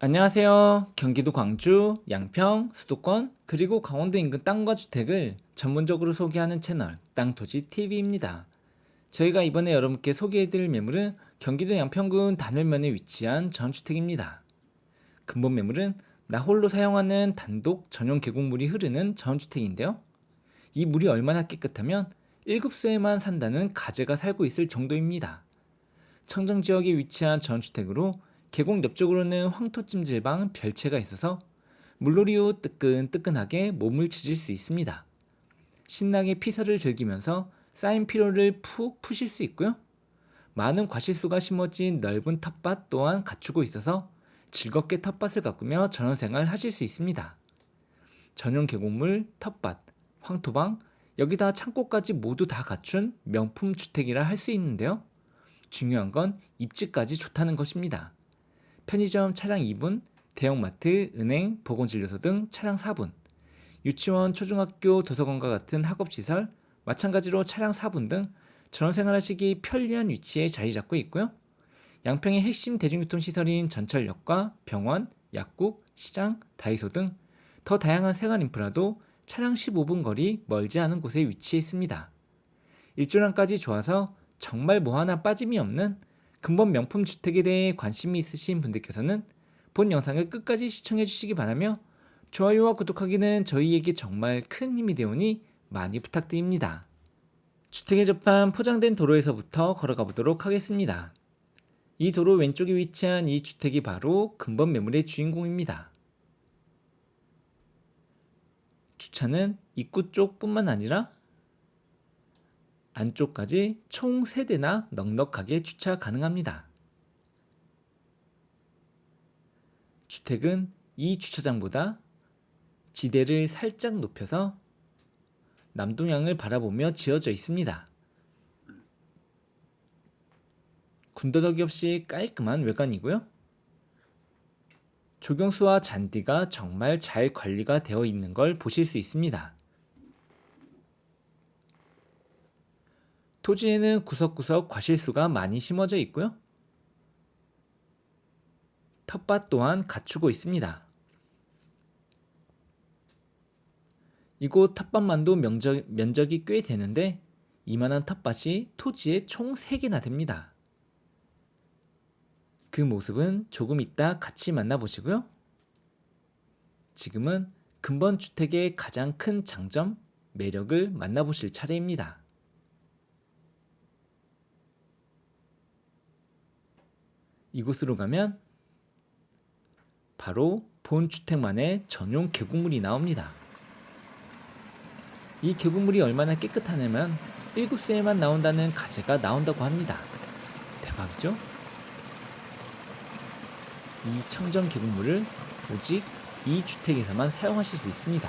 안녕하세요. 경기도 광주, 양평, 수도권, 그리고 강원도 인근 땅과 주택을 전문적으로 소개하는 채널 땅토지 TV입니다. 저희가 이번에 여러분께 소개해드릴 매물은 경기도 양평군 단월면에 위치한 전주택입니다. 근본 매물은 나홀로 사용하는 단독 전용 계곡물이 흐르는 전주택인데요. 이 물이 얼마나 깨끗하면 1급소에만 산다는 가재가 살고 있을 정도입니다. 청정 지역에 위치한 전주택으로 계곡 옆쪽으로는 황토찜질방 별채가 있어서 물놀이 후 뜨끈뜨끈하게 몸을 지질 수 있습니다. 신나게 피서를 즐기면서 쌓인 피로를 푹 푸실 수 있고요. 많은 과실수가 심어진 넓은 텃밭 또한 갖추고 있어서 즐겁게 텃밭을 가꾸며 전원생활 하실 수 있습니다. 전용 계곡물, 텃밭, 황토방, 여기다 창고까지 모두 다 갖춘 명품 주택이라 할 수 있는데요. 중요한 건 입지까지 좋다는 것입니다. 편의점 차량 2분, 대형마트, 은행, 보건진료소 등 차량 4분, 유치원, 초중학교, 도서관과 같은 학업시설, 마찬가지로 차량 4분 등 전원생활하시기 편리한 위치에 자리 잡고 있고요. 양평의 핵심 대중교통시설인 전철역과 병원, 약국, 시장, 다이소 등 더 다양한 생활 인프라도 차량 15분 거리 멀지 않은 곳에 위치해 있습니다. 일조량까지 좋아서 정말 뭐 하나 빠짐이 없는 근본 명품 주택에 대해 관심이 있으신 분들께서는 본 영상을 끝까지 시청해 주시기 바라며 좋아요와 구독하기는 저희에게 정말 큰 힘이 되오니 많이 부탁드립니다. 주택에 접한 포장된 도로에서부터 걸어가 보도록 하겠습니다. 이 도로 왼쪽에 위치한 이 주택이 바로 근본 매물의 주인공입니다. 주차는 입구 쪽뿐만 아니라 안쪽까지 총 3대나 넉넉하게 주차 가능합니다. 주택은 이 주차장보다 지대를 살짝 높여서 남동향을 바라보며 지어져 있습니다. 군더더기 없이 깔끔한 외관이고요. 조경수와 잔디가 정말 잘 관리가 되어 있는 걸 보실 수 있습니다. 토지에는 구석구석 과실수가 많이 심어져 있고요. 텃밭 또한 갖추고 있습니다. 이곳 텃밭만도 면적, 면적이 꽤 되는데 이만한 텃밭이 토지에 총 3개나 됩니다. 그 모습은 조금 이따 같이 만나보시고요. 지금은 근본 주택의 가장 큰 장점, 매력을 만나보실 차례입니다. 이곳으로 가면 바로 본 주택만의 전용 계곡물이 나옵니다. 이 계곡물이 얼마나 깨끗하냐면 1구수에만 나온다는 가재가 나온다고 합니다. 대박이죠? 이 청정 계곡물을 오직 이 주택에서만 사용하실 수 있습니다.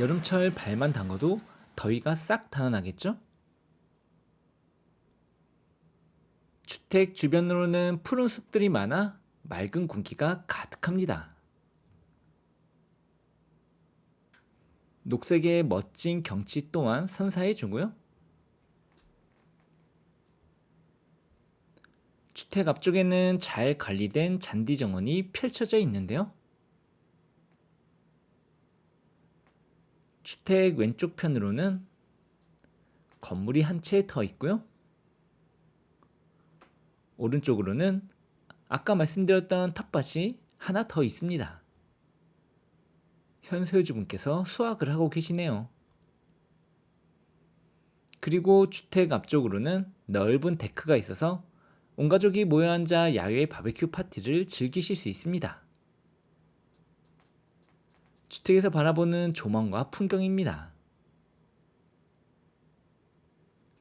여름철 발만 담궈도 더위가 싹 달아나겠죠? 주택 주변으로는 푸른 숲들이 많아 맑은 공기가 가득합니다. 녹색의 멋진 경치 또한 선사해 주고요. 주택 앞쪽에는 잘 관리된 잔디 정원이 펼쳐져 있는데요. 주택 왼쪽 편으로는 건물이 한 채 더 있고요. 오른쪽으로는 아까 말씀드렸던 텃밭이 하나 더 있습니다. 현소유주분께서 수확을 하고 계시네요. 그리고 주택 앞쪽으로는 넓은 데크가 있어서 온 가족이 모여 앉아 야외 바베큐 파티를 즐기실 수 있습니다. 주택에서 바라보는 조망과 풍경입니다.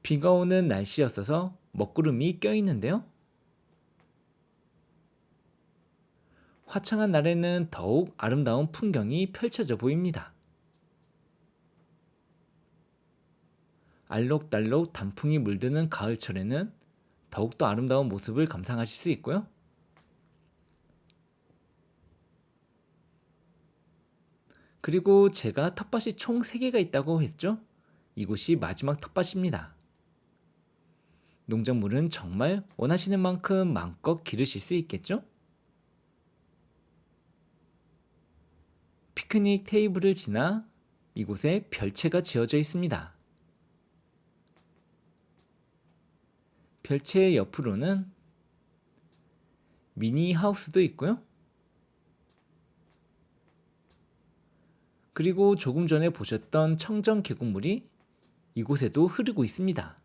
비가 오는 날씨였어서 먹구름이 껴있는데요. 화창한 날에는 더욱 아름다운 풍경이 펼쳐져 보입니다. 알록달록 단풍이 물드는 가을철에는 더욱더 아름다운 모습을 감상하실 수 있고요. 그리고 제가 텃밭이 총 3개가 있다고 했죠? 이곳이 마지막 텃밭입니다. 농작물은 정말 원하시는 만큼 마음껏 기르실 수 있겠죠? 피크닉 테이블을 지나 이곳에 별채가 지어져 있습니다. 별채의 옆으로는 미니 하우스도 있고요. 그리고 조금 전에 보셨던 청정 계곡물이 이곳에도 흐르고 있습니다.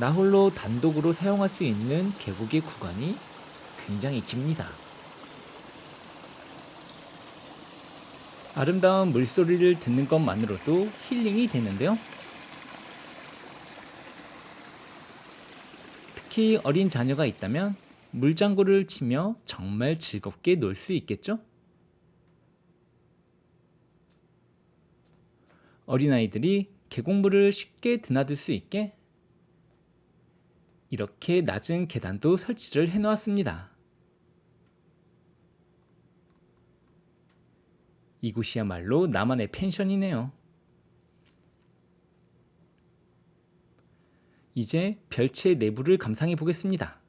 나 홀로 단독으로 사용할 수 있는 계곡의 구간이 굉장히 깁니다. 아름다운 물소리를 듣는 것만으로도 힐링이 되는데요. 특히 어린 자녀가 있다면 물장구를 치며 정말 즐겁게 놀 수 있겠죠? 어린아이들이 계곡물을 쉽게 드나들 수 있게 이렇게 낮은 계단도 설치를 해 놓았습니다. 이곳이야말로 나만의 펜션이네요. 이제 별채 내부를 감상해 보겠습니다.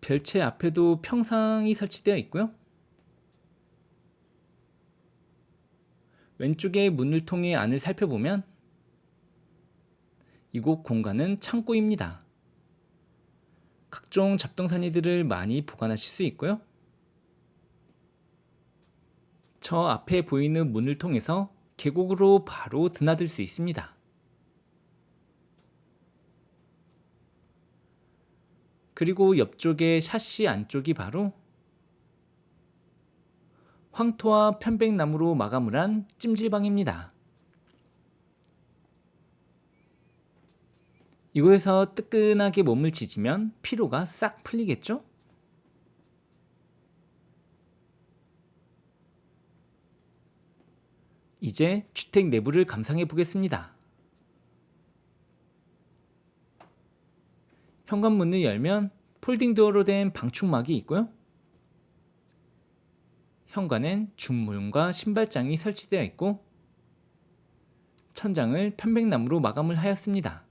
별채 앞에도 평상이 설치되어 있고요. 왼쪽에 문을 통해 안을 살펴보면 이곳 공간은 창고입니다. 각종 잡동사니들을 많이 보관하실 수 있고요. 저 앞에 보이는 문을 통해서 계곡으로 바로 드나들 수 있습니다. 그리고 옆쪽에 샤시 안쪽이 바로 황토와 편백나무로 마감을 한 찜질방입니다. 이곳에서 뜨끈하게 몸을 지지면 피로가 싹 풀리겠죠? 이제 주택 내부를 감상해 보겠습니다. 현관문을 열면 폴딩 도어로 된 방충막이 있고요. 현관엔 중문과 신발장이 설치되어 있고 천장을 편백나무로 마감을 하였습니다.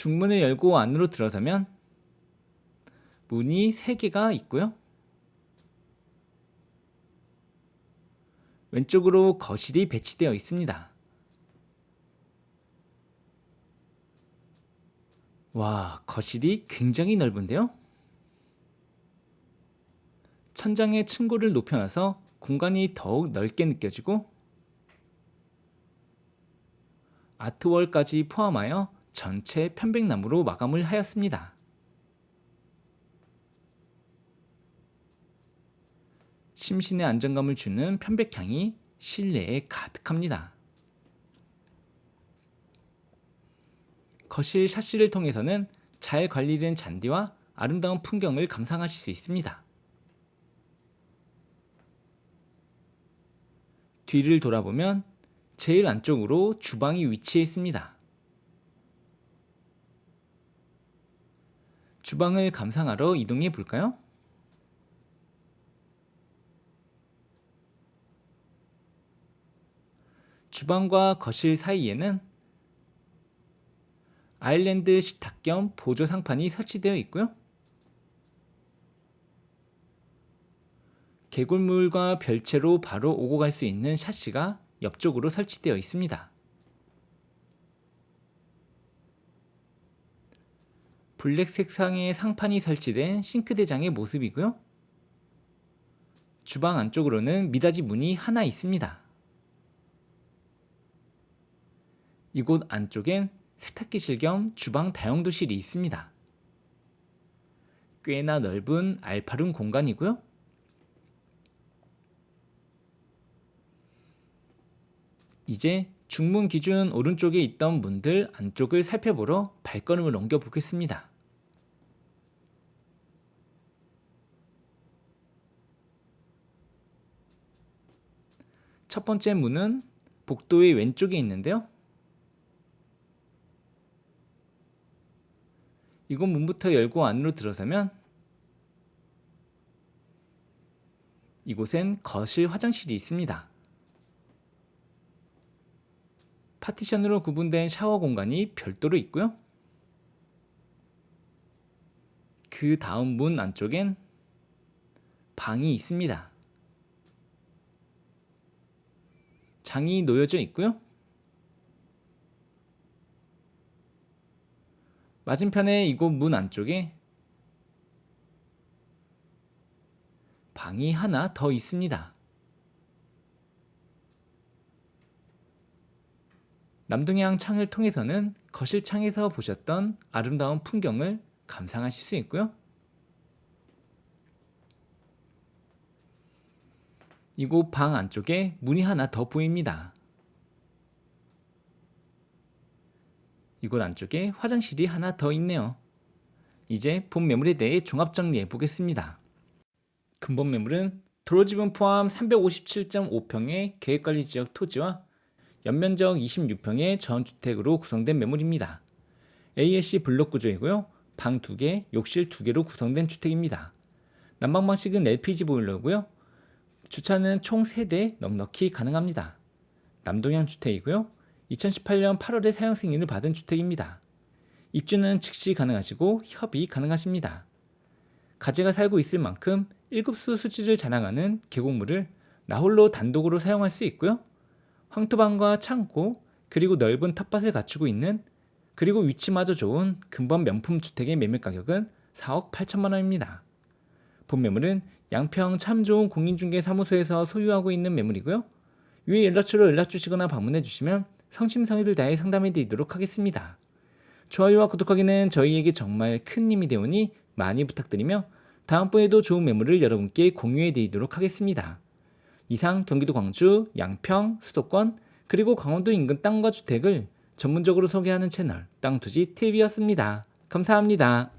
중문을 열고 안으로 들어서면 문이 3개가 있고요. 왼쪽으로 거실이 배치되어 있습니다. 와, 거실이 굉장히 넓은데요? 천장에 층고를 높여놔서 공간이 더욱 넓게 느껴지고 아트월까지 포함하여 전체 편백나무로 마감을 하였습니다. 심신의 안정감을 주는 편백향이 실내에 가득합니다. 거실 샤시를 통해서는 잘 관리된 잔디와 아름다운 풍경을 감상하실 수 있습니다. 뒤를 돌아보면 제일 안쪽으로 주방이 위치해 있습니다. 주방을 감상하러 이동해 볼까요? 주방과 거실 사이에는 아일랜드 식탁 겸 보조 상판이 설치되어 있고요. 개굴물과 별채로 바로 오고 갈 수 있는 샤시가 옆쪽으로 설치되어 있습니다. 블랙 색상의 상판이 설치된 싱크대장의 모습이고요. 주방 안쪽으로는 미닫이 문이 하나 있습니다. 이곳 안쪽엔 세탁기실 겸 주방 다용도실이 있습니다. 꽤나 넓은 알파룸 공간이고요. 이제 중문 기준 오른쪽에 있던 문들 안쪽을 살펴보러 발걸음을 옮겨 보겠습니다. 첫 번째 문은 복도의 왼쪽에 있는데요. 이곳 문부터 열고 안으로 들어서면 이곳엔 거실 화장실이 있습니다. 파티션으로 구분된 샤워 공간이 별도로 있고요. 그 다음 문 안쪽엔 방이 있습니다. 장이 놓여져 있고요. 맞은편에 이곳 문 안쪽에 방이 하나 더 있습니다. 남동향 창을 통해서는 거실 창에서 보셨던 아름다운 풍경을 감상하실 수 있고요. 이곳 방 안쪽에 문이 하나 더 보입니다. 이곳 안쪽에 화장실이 하나 더 있네요. 이제 본 매물에 대해 종합 정리해 보겠습니다. 근본 매물은 도로 지분 포함 357.5평의 계획관리 지역 토지와 연면적 26평의 전주택으로 구성된 매물입니다. ASC 블록 구조이고요. 방 2개, 욕실 2개로 구성된 주택입니다. 난방 방식은 LPG 보일러고요. 주차는 총 3대 넉넉히 가능합니다. 남동향 주택이고요. 2018년 8월에 사용 승인을 받은 주택입니다. 입주는 즉시 가능하시고 협의 가능하십니다. 가재가 살고 있을 만큼 1급수 수질을 자랑하는 계곡물을 나홀로 단독으로 사용할 수 있고요. 황토방과 창고 그리고 넓은 텃밭을 갖추고 있는 그리고 위치마저 좋은 근본 명품 주택의 매매 가격은 4억 8천만 원입니다. 본 매물은 양평 참 좋은 공인중개 사무소에서 소유하고 있는 매물이고요. 위에 연락처로 연락 주시거나 방문해 주시면 성심성의를 다해 상담해 드리도록 하겠습니다. 좋아요와 구독하기는 저희에게 정말 큰 힘이 되오니 많이 부탁드리며 다음번에도 좋은 매물을 여러분께 공유해 드리도록 하겠습니다. 이상 경기도 광주, 양평, 수도권, 그리고 강원도 인근 땅과 주택을 전문적으로 소개하는 채널 땅투지 TV였습니다. 감사합니다.